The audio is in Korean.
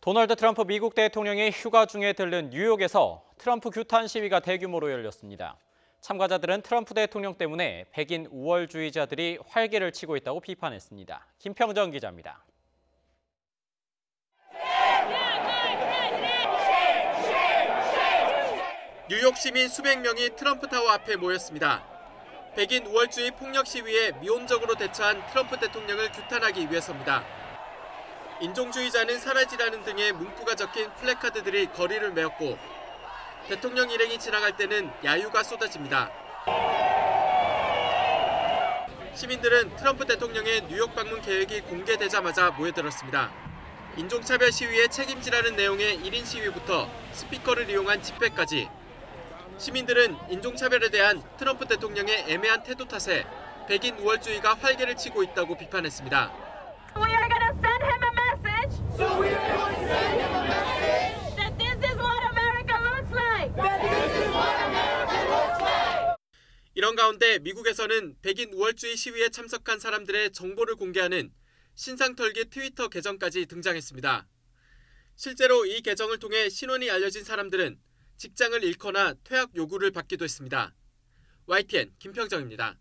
도널드 트럼프 미국 대통령이 휴가 중에 들른 뉴욕에서 트럼프 규탄 시위가 대규모로 열렸습니다. 참가자들은 트럼프 대통령 때문에 백인 우월주의자들이 활개를 치고 있다고 비판했습니다. 김평정 기자입니다. 뉴욕 시민 수백 명이 트럼프 타워 앞에 모였습니다. 백인 우월주의 폭력 시위에 미온적으로 대처한 트럼프 대통령을 규탄하기 위해서입니다. 인종주의자는 사라지라는 등의 문구가 적힌 플래카드들이 거리를 메웠고 대통령 일행이 지나갈 때는 야유가 쏟아집니다. 시민들은 트럼프 대통령의 뉴욕 방문 계획이 공개되자마자 모여들었습니다. 인종차별 시위에 책임지라는 내용의 1인 시위부터 스피커를 이용한 집회까지 시민들은 인종차별에 대한 트럼프 대통령의 애매한 태도 탓에 백인 우월주의가 활개를 치고 있다고 비판했습니다. 가운데 미국에서는 백인 우월주의 시위에 참석한 사람들의 정보를 공개하는 신상털기 트위터 계정까지 등장했습니다. 실제로 이 계정을 통해 신원이 알려진 사람들은 직장을 잃거나 퇴학 요구를 받기도 했습니다. YTN 김평정입니다.